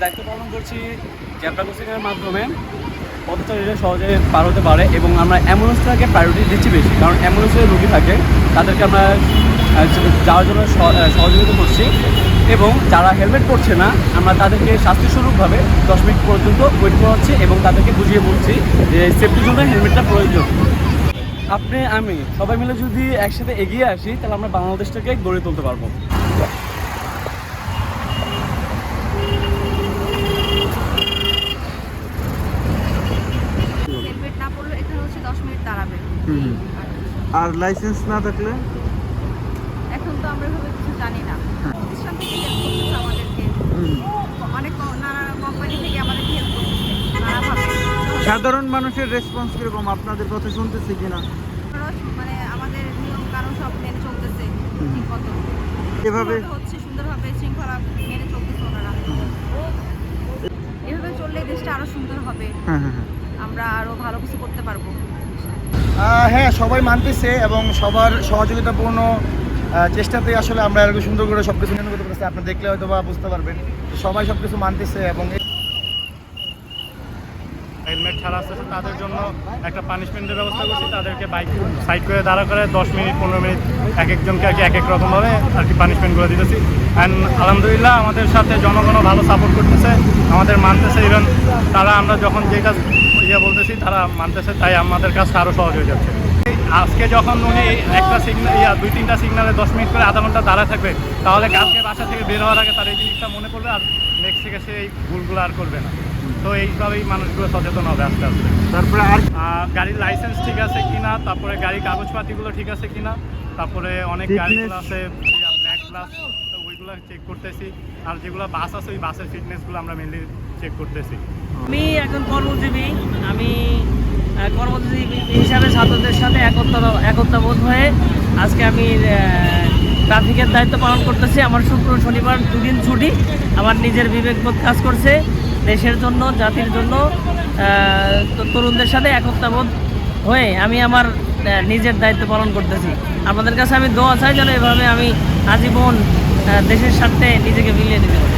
দায়িত্ব পালন করছি জ্যাপটা কোচিংয়ের মাধ্যমে। পথচারীরা সহজে পার হতে পারে এবং আমরা অ্যাম্বুলেন্সটাকে প্রায়োরিটি দিচ্ছি বেশি, কারণ অ্যাম্বুলেন্সে রুগী থাকে, তাদেরকে আমরা যাওয়ার জন্য সহ- সহযোগিতা করছি এবং যারা হেলমেট পরছে না, আমরা তাদেরকে শাস্তিস্বরূপভাবে দশ মিনিট পর্যন্ত ওয়েট করাচ্ছি এবং তাদেরকে বুঝিয়ে বলছি যে সেফটির জন্য হেলমেটটা প্রয়োজন। আপনি আমি সবাই মিলে যদি একসাথে এগিয়ে আসি তাহলে আমরা বাংলাদেশটাকে গড়ে তুলতে পারব। আর লাইসেন্স না থাকলে? এখন তো আমরা কিছু জানি না প্রতিষ্ঠান থেকে হেল্প করতেছে আমাদেরকে অনেক ক- নানা কোম্পানি থেকে আমাদেরকে হেল্প করতেছে নানাভাবে সাধারণ মানুষের রেসপন্স কীরকম? আপনাদের কথা শুনতেছে কিনা? মানে আমাদের নিয়ম কারণ সব মেনে চলতেছে ঠিক মতো। এভাবে? হচ্ছে সুন্দরভাবে শৃঙ্খলা মেনে চলতেছে ওনারা। এভাবে চললে দেশটা আরও সুন্দর হবে। হ্যাঁ হ্যাঁ হ্যাঁ। আমরা আরও ভালো কিছু করতে পারব। হ্যাঁ সবাই মানতেছে এবং সবার সহযোগিতাপূর্ণ চেষ্টাতে আসলে আমরা এরকম সুন্দর করে সব কিছু নিয়ন্ত্রণ করতে পারছি আপনি দেখলে হয়তো বা বুঝতে পারবেন। সবাই সব কিছু মানতেছে এবং হেলমেট ছাড়া আসতেছে তাদের জন্য একটা পানিশমেন্টের ব্যবস্থা করছি। তাদেরকে বাইক সাইড করে দাঁড়া করে দশ মিনিট, পনেরো মিনিট এক একজনকে আর কি এক এক রকমভাবে আর কি পানিশমেন্ট করে দিতেছি। অ্যান্ড আলহামদুলিল্লাহ আমাদের সাথে জনগণও ভালো সাপোর্ট করতেছে, আমাদের মানতেছে ইভেন তারা আমরা যখন যে কাজ ইয়ে বলতেছি, তারা মানতেছে, তাই আমাদের কাজটা আরও সহজ হয়ে যাচ্ছে। আজকে যখন উনি একটা সিগন্যাল ইয়া দুই তিনটা সিগনালে দশ মিনিট করে আধা ঘণ্টা দাঁড়া থাকবে, তাহলে কালকে বাসা থেকে বের হওয়ার আগে তার এই জিনিসটা মনে পড়বে। আর নেক্সট থেকে সে এই ভুলগুলো আর করবে না। তো এইভাবেই মানুষগুলো সচেতন হবে আস্তে আস্তে। তারপরে আর গাড়ির লাইসেন্স ঠিক আছে কিনা তারপরে গাড়ির কাগজপাতিগুলো ঠিক আছে কিনা তারপরে অনেক? গাড়িগুলো আছে ব্ল্যাক গ্লাস তো ওইগুলো চেক করতেছি। আর যেগুলো বাস আছে ওই বাসের ফিটনেসগুলো আমরা মেনলি চেক করতেছি। আমি একজন কর্মজীবী। আমি কর্মজীবী হিসাবে ছাত্রদের সাথে একত্র একত্রবোধ হয়ে আজকে আমি ট্রাফিকের দায়িত্ব পালন করতেছি। আমার শুক্র শনিবার দুদিন ছুটি। আমার নিজের বিবেকবোধ কাজ করছে দেশের জন্য, জাতির জন্য তরুণদের সাথে একত্রাবোধ হয়ে আমি আমার নিজের দায়িত্ব পালন করতেছি। আপনাদের কাছে আমি দোয়া চাই যেন এভাবে আমি আজীবন দেশের স্বার্থে নিজেকে মিলিয়ে দিতে পারি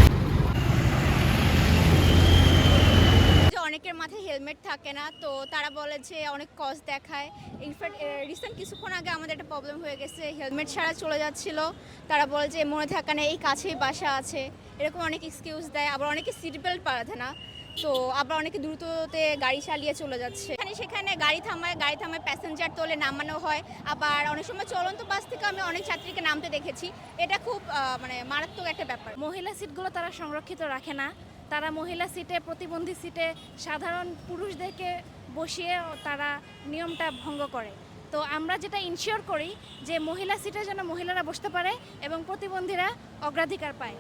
যে অনেকের মাথায় হেলমেট থাকে না। তো তারা বলে যে অনেক কজ দেখায়। ইনফ্যাক্ট রিসেন্ট কিছুক্ষণ আগে আমাদের একটা প্রবলেম হয়ে গেছে হেলমেট ছাড়া চলে যাচ্ছিল। তারা বলে যে মনে থাকে না এই কাছেই বাসা আছে। এরকম অনেক এক্সকিউজ দেয়, আবার অনেকে সিট বেল্ট পারে না। তো আবার অনেকে দ্রুততে গাড়ি চালিয়ে চলে যাচ্ছে। এখানে সেখানে গাড়ি থামায় গাড়ি থামায় প্যাসেঞ্জার তোলে নামানো হয়। আবার অনেক সময় চলন্ত বাস থেকে আমি অনেক ছাত্রীকে নামতে দেখেছি। এটা খুব মানে মারাত্মক একটা ব্যাপার। মহিলা সিটগুলো তারা সংরক্ষিত রাখে না। তারা মহিলা সিটে, প্রতিবন্ধী সিটে, সাধারণ পুরুষদেরকে বসিয়ে তারা নিয়মটা ভঙ্গ করে। তো আমরা যেটা ইনশিওর করি যে মহিলা সিটে যেন মহিলারা বসতে পারে এবং প্রতিবন্ধীরা অগ্রাধিকার পায়।